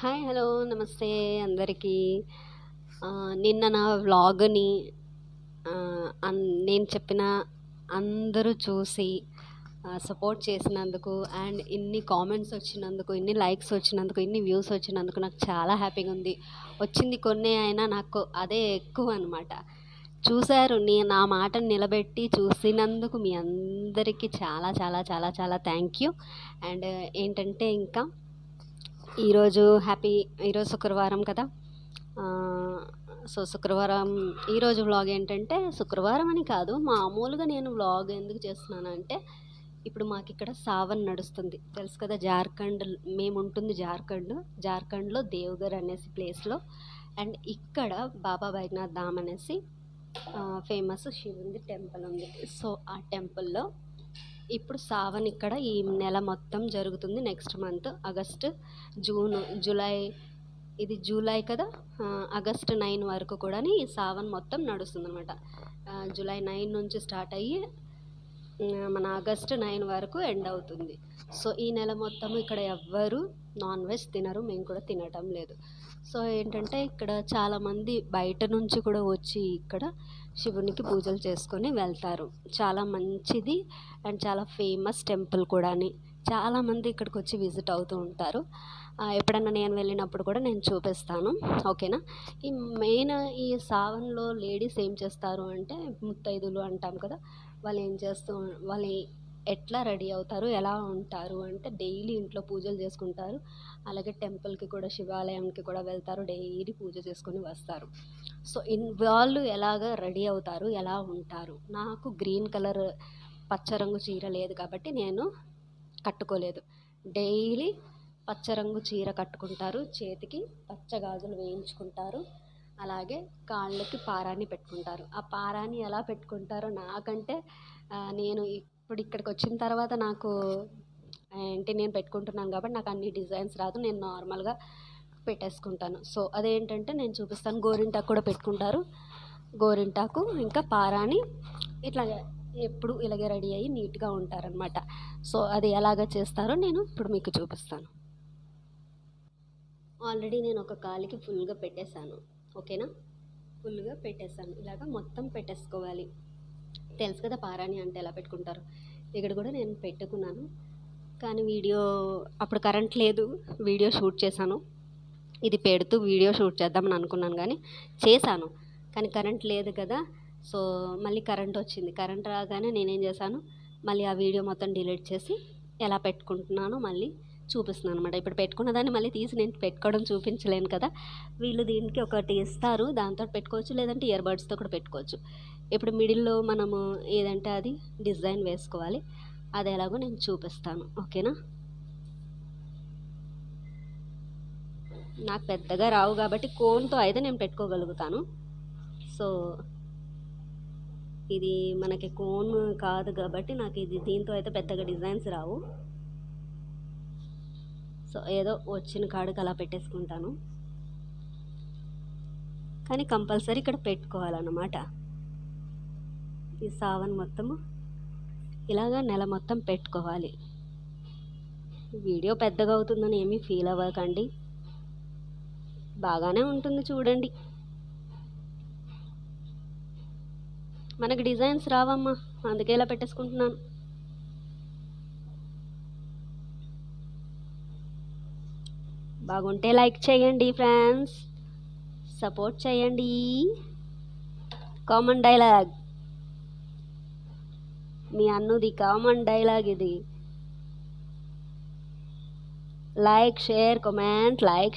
Hi hello నమస్తే అందరికీ. నిన్న నా వ్లాగ్ని అన్- నేను చెప్పిన అందరూ చూసి సపోర్ట్ చేసినందుకు అండ్ ఇన్ని కామెంట్స్ వచ్చినందుకు ఇన్ని లైక్స్ వచ్చినందుకు ఇన్ని వ్యూస్ వచ్చినందుకు నాకు చాలా హ్యాపీగా ఉంది. వచ్చింది కొన్ని అయినా నాకు అదే ఎక్కువ అనమాట చూశారు నీ నా మాటను నిలబెట్టి చూసినందుకు మీ అందరికీ చాలా చాలా చాలా చాలా థ్యాంక్ యూ. అండ్ ఏంటంటే ఇంకా ఈరోజు హ్యాపీ ఈరోజు శుక్రవారం కదా? సో శుక్రవారం ఈరోజు వ్లాగ్ ఏంటంటే శుక్రవారం అని కాదు మామూలుగా నేను వ్లాగ్ ఎందుకు చేస్తున్నానంటే ఇప్పుడు మాకు ఇక్కడ సావన్ నడుస్తుంది. తెలుసు కదా జార్ఖండ్ మేము ఉంటుంది జార్ఖండ్. జార్ఖండ్లో దేవుగర్ అనేసి ప్లేస్లో. అండ్ ఇక్కడ బాబా బైద్యనాథ్ ధామ్ అనేసి ఫేమస్ శివుంది టెంపుల్ ఉంది. సో ఆ టెంపుల్లో ఇప్పుడు సావన్ ఇక్కడ ఈ నెల మొత్తం జరుగుతుంది. Next month August June July ఇది జూలై కదా? ఆగస్ట్ నైన్ వరకు కూడా ఈ సావన్ మొత్తం నడుస్తుంది అనమాట జూలై నైన్ నుంచి స్టార్ట్ అయ్యి మన ఆగస్ట్ నైన్ వరకు ఎండ్ అవుతుంది. సో ఈ నెల మొత్తం ఇక్కడ ఎవ్వరు నాన్ వెజ్ తినరు మేము కూడా తినటం లేదు. సో ఏంటంటే ఇక్కడ చాలామంది బయట నుంచి కూడా వచ్చి ఇక్కడ శివునికి పూజలు చేసుకొని వెళ్తారు. చాలా మంచిది అండ్ చాలా ఫేమస్ టెంపుల్ కూడా అని చాలామంది ఇక్కడికి వచ్చి విజిట్ అవుతూ ఉంటారు. ఎప్పుడన్నా నేను వెళ్ళినప్పుడు కూడా నేను చూపిస్తాను. ఓకేనా? ఈ మెయిన్ ఈ సావన్లో లేడీస్ ఏం చేస్తారు అంటే ముత్తైదులు అంటాం కదా వాళ్ళు ఏం చేస్తూ వాళ్ళు ఎట్లా రెడీ అవుతారు ఎలా ఉంటారు అంటే డైలీ ఇంట్లో పూజలు చేసుకుంటారు. అలాగే టెంపుల్కి కూడా శివాలయంకి కూడా వెళ్తారు డైలీ పూజ చేసుకొని వస్తారు. సో ఇన్ వాళ్ళు ఎలాగ రెడీ అవుతారు ఎలా ఉంటారు? నాకు గ్రీన్ కలర్ పచ్చరంగు చీర లేదు కాబట్టి నేను కట్టుకోలేదు. డైలీ పచ్చరంగు చీర కట్టుకుంటారు చేతికి పచ్చ గాజులు వేయించుకుంటారు. అలాగే కాళ్ళకి పారాని పెట్టుకుంటారు. ఆ పారాని ఎలా పెట్టుకుంటారో నాకంటే నేను ఇప్పుడు ఇక్కడికి వచ్చిన తర్వాత నాకు ఏంటి నేను పెట్టుకుంటున్నాను కాబట్టి నాకు అన్ని డిజైన్స్ రాదు. నేను నార్మల్గా పెట్టేసుకుంటాను. సో అదేంటంటే నేను చూపిస్తాను. గోరింటాకు కూడా పెట్టుకుంటారు. గోరింటాకు ఇంకా పారాని ఇట్లా ఎప్పుడు ఇలాగే రెడీ అయ్యి నీట్గా ఉంటారనమాట సో అది ఎలాగ చేస్తారో నేను ఇప్పుడు మీకు చూపిస్తాను. ఆల్రెడీ నేను ఒక కాలికి ఫుల్గా పెట్టేశాను. ఓకేనా? ఫుల్గా పెట్టేస్తాను. ఇలాగ మొత్తం పెట్టేసుకోవాలి. తెలుసు కదా పారాణి అంటే ఎలా పెట్టుకుంటారు? ఇక్కడ కూడా నేను పెట్టుకున్నాను. కానీ వీడియో అప్పుడు కరెంట్ లేదు. వీడియో షూట్ చేశాను. ఇది పెడుతూ వీడియో షూట్ చేద్దామని అనుకున్నాను కానీ చేశాను. కానీ కరెంట్ లేదు కదా. సో మళ్ళీ కరెంట్ వచ్చింది. కరెంట్ రాగానే నేనేం చేశాను? మళ్ళీ ఆ వీడియో మొత్తం డిలీట్ చేసి ఎలా పెట్టుకుంటున్నానో మళ్ళీ చూపిస్తున్నాను అనమాట ఇప్పుడు పెట్టుకున్న దాన్ని మళ్ళీ తీసి నేను పెట్టుకోవడం చూపించలేను కదా. వీళ్ళు దీనికి ఒకటి ఇస్తారు. దాంతో పెట్టుకోవచ్చు. లేదంటే ఇయర్ బడ్స్తో కూడా పెట్టుకోవచ్చు. ఇప్పుడు మిడిల్లో మనము ఏదంటే అది డిజైన్ వేసుకోవాలి. అది ఎలాగో నేను చూపిస్తాను. ఓకేనా? నాకు పెద్దగా రావు కాబట్టి కోన్తో అయితే నేను పెట్టుకోగలుగుతాను. సో ఇది మనకి కోన్ కాదు కాబట్టి నాకు ఇది దీంతో అయితే పెద్దగా డిజైన్స్ రావు. సో ఏదో వచ్చిన కాడికి అలా పెట్టేసుకుంటాను. కానీ కంపల్సరీ ఇక్కడ పెట్టుకోవాలన్నమాట. ఈ సావన్ మొత్తము ఇలాగా నెల మొత్తం పెట్టుకోవాలి. వీడియో పెద్దగా అవుతుందని ఏమీ ఫీల్ అవ్వకండి. బాగానే ఉంటుంది చూడండి. మనకి డిజైన్స్ రావమ్మా అందుకే ఇలా పెట్టేసుకుంటున్నాను. బాగుంటే లైక్ చేయండి ఫ్రెండ్స్. సపోర్ట్ చేయండి. Common dialogue. మీ అన్నది కామన్ డైలాగ్ ఇది. Like share comment like